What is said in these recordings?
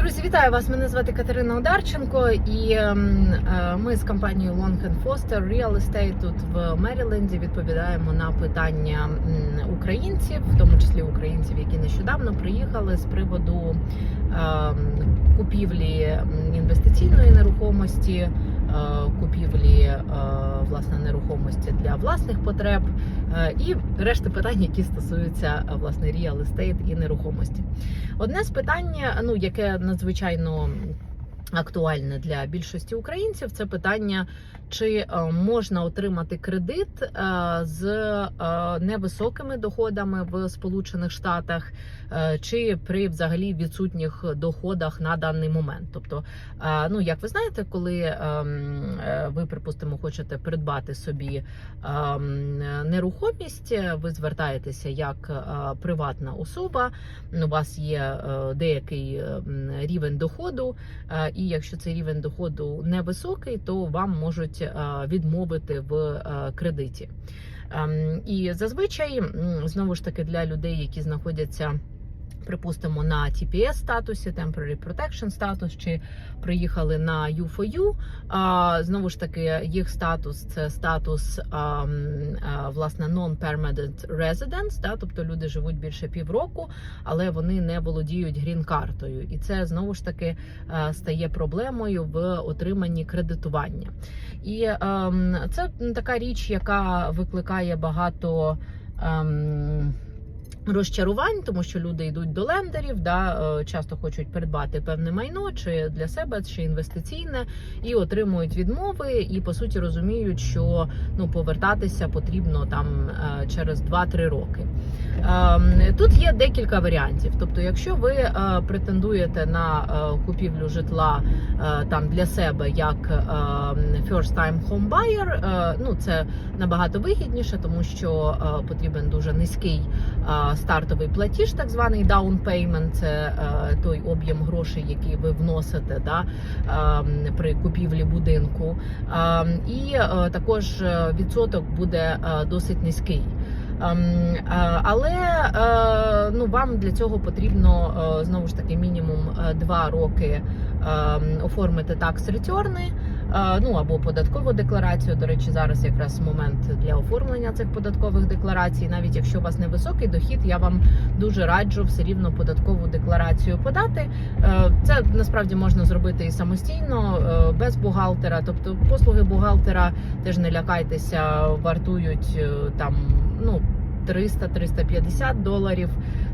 Друзі, вітаю вас! Мене звати Катерина Одарченко, і ем, е, ми з компанією Long Foster Real Estate тут в Меріленді відповідаємо на питання українців, в тому числі українців, які нещодавно приїхали з приводу ем, купівлі інвестиційної нерухомості, купівлі е, власне нерухомості для власних потреб е, і решти питань, які стосуються е, власне real estate і нерухомості. Одне з питань, ну яке надзвичайно актуальне для більшості українців, це питання, чи е, можна отримати кредит е, з е, невисокими доходами в Сполучених Штатах, чи при взагалі відсутніх доходах на даний момент. Тобто, ну як ви знаєте, коли е, м, е, ви, припустимо, хочете придбати собі ем, нерухомість, ви звертаєтеся як приватна особа. У вас є деякий е, рівень доходу, і якщо цей рівень доходу невисокий, то вам можуть е, відмовити в е, кредиті. Ем, І зазвичай знову ж таки для людей, які знаходяться. Припустимо на TPS статусі, Temporary Protection статус, чи приїхали на U4U. А, знову ж таки, їх статус це статус а, а, власне non-permanent residence, да, тобто люди живуть більше півроку, але вони не володіють грін-картою. І це знову ж таки а, стає проблемою в отриманні кредитування. І ем, це така річ, яка викликає багато. ем, Розчарувань, тому що люди йдуть до лендерів, да, е, часто хочуть придбати певне майно, чи для себе, чи інвестиційне, і отримують відмови, і по суті розуміють, що ну повертатися потрібно там е, через 2-3 роки. Ем, Тут є декілька варіантів. Тобто, якщо ви е, претендуєте на е, купівлю житла е, там для себе як е, first time home buyer, ну це набагато вигідніше, тому що потрібен дуже низький стартовий платіж, так званий down payment, це той об'єм грошей, який ви вносите да, е, при купівлі будинку. Е, І також відсоток буде досить низький. Ем, е, Але е, ну вам для цього потрібно е, знову ж таки мінімум е, два роки ем, оформити такс ретюрни, ну або податкову декларацію. До речі, зараз якраз момент для оформлення цих податкових декларацій. Навіть якщо у вас невисокий дохід, я вам дуже раджу все рівно податкову декларацію подати. Е, Це насправді можна зробити і самостійно, е, без бухгалтера. Тобто послуги бухгалтера теж не лякайтеся, вартують е, там ну. 300-350 доларів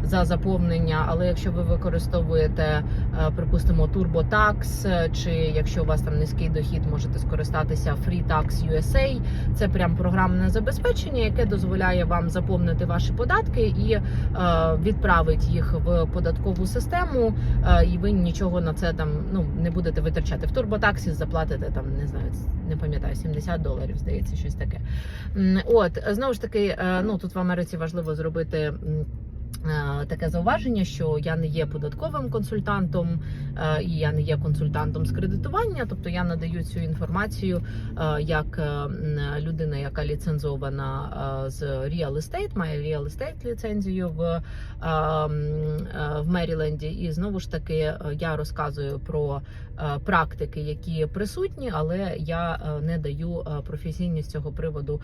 за заповнення. Але якщо ви використовуєте, е, припустимо, TurboTax, е, чи якщо у вас там низький дохід, можете скористатися FreeTax USA. Це прям програмне забезпечення, яке дозволяє вам заповнити ваші податки і е, відправить їх в податкову систему, і ви нічого на це там ну не будете витрачати. В TurboTax заплатите там, не знаю, не пам'ятаю, 70 доларів, здається, щось таке. От знову ж таки, ну тут в Америці важливо зробити. Таке зауваження, що я не є податковим консультантом е, і я не є консультантом з кредитування, тобто я надаю цю інформацію е, як е, людина, яка ліцензована з Real Estate, має Real Estate ліцензію в, в Меріленді. І знову ж таки я розказую про практики, які присутні, але я не даю професійні з цього приводу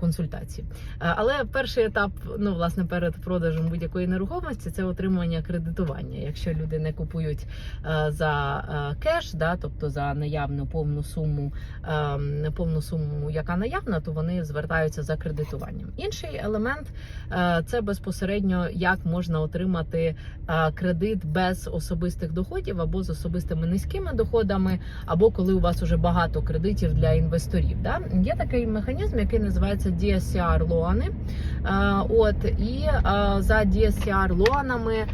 консультації. Але перший етап, ну власне, перед продажем будь-якої нерухомості це отримання кредитування. Якщо люди не купують е, за е, кеш, да, тобто за наявну повну суму, е, повну суму, яка наявна, то вони звертаються за кредитуванням. Інший елемент е, це безпосередньо як можна отримати кредит без особистих доходів або з особистими низькими доходами, або коли у вас уже багато кредитів для інвесторів. Да? Є такий механізм, який називається DSCR лоани. Е, От і за DSCR лоанами е,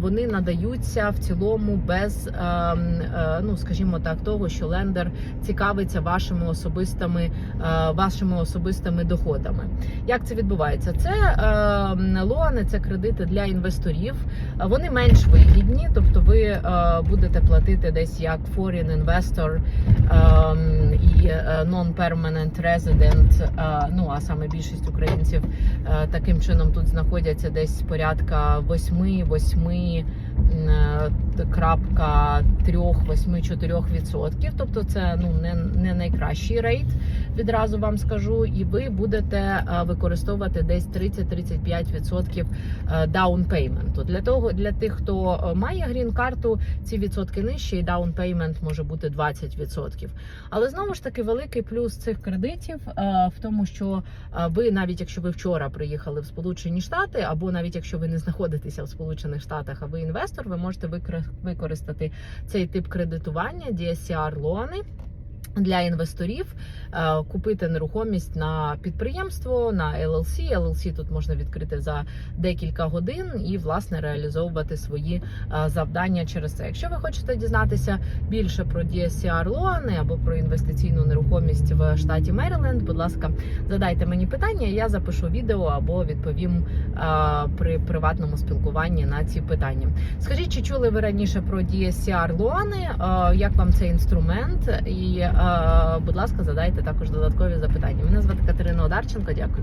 вони надаються в цілому без, е, е, ну скажімо так, того, що лендер цікавиться вашими особистими е, вашими особистими доходами. Як це відбувається? Це е, лоани, це кредити для інвесторів. Е, Вони менш вигідні, тобто ви е, будете платити десь як foreign investor е, і е, non-permanent resident, е, ну а саме більшість українців е, таким чином тут знаходяться десь порядка 8-8 е, 3,84%. Тобто це ну не, не найкращий рейт, відразу вам скажу. І ви будете е, використовувати десь 30-35% е, down payment. Для того для тих, хто е, має грін-карту, ці відсотки нижчі, і payment може бути 20%. Але знову ж таки великий плюс цих кредитів е, в тому, що ви навіть якщо ви вчора приїхали в Сполучені Штати, або навіть якщо ви не знаходитеся в Сполучених Штатах, а ви інвестор, ви можете викор- використати цей тип кредитування, DSCR лони. Для інвесторів е, купити нерухомість на підприємство на LLC. LLC тут можна відкрити за декілька годин і власне реалізовувати свої е, завдання через це. Якщо ви хочете дізнатися більше про DSCR лони або про інвестиційну нерухомість в штаті Мериленд, будь ласка, задайте мені питання, я запишу відео або відповім е, при приватному спілкуванні на ці питання. Скажіть, чи чули ви раніше про DSCR лони? Е, Як вам цей інструмент? І, будь ласка, задайте також додаткові запитання. Мене звати Катерина Одарченко. Дякую.